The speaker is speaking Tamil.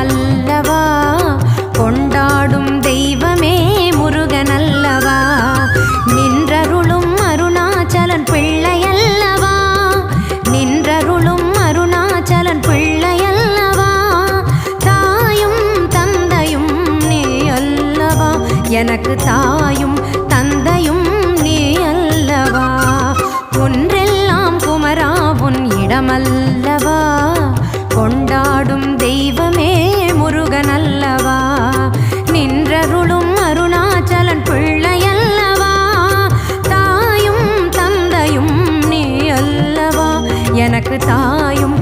அல்லவா கொண்டாடும் தெய்வமே முருகன் அல்லவா நின்றருளும் அருணாச்சலன் பிள்ளை அல்லவா நின்றருளும் அருணாச்சலன் பிள்ளை அல்லவா தாயும் தந்தையும் நீ அல்லவா? எனக்கு தாயும் தந்தையும் நீ அல்லவா? ஒன்றெல்லாம் குமராவும் இடமல்லவா? கொண்டாடும் எனக்கு தாயும்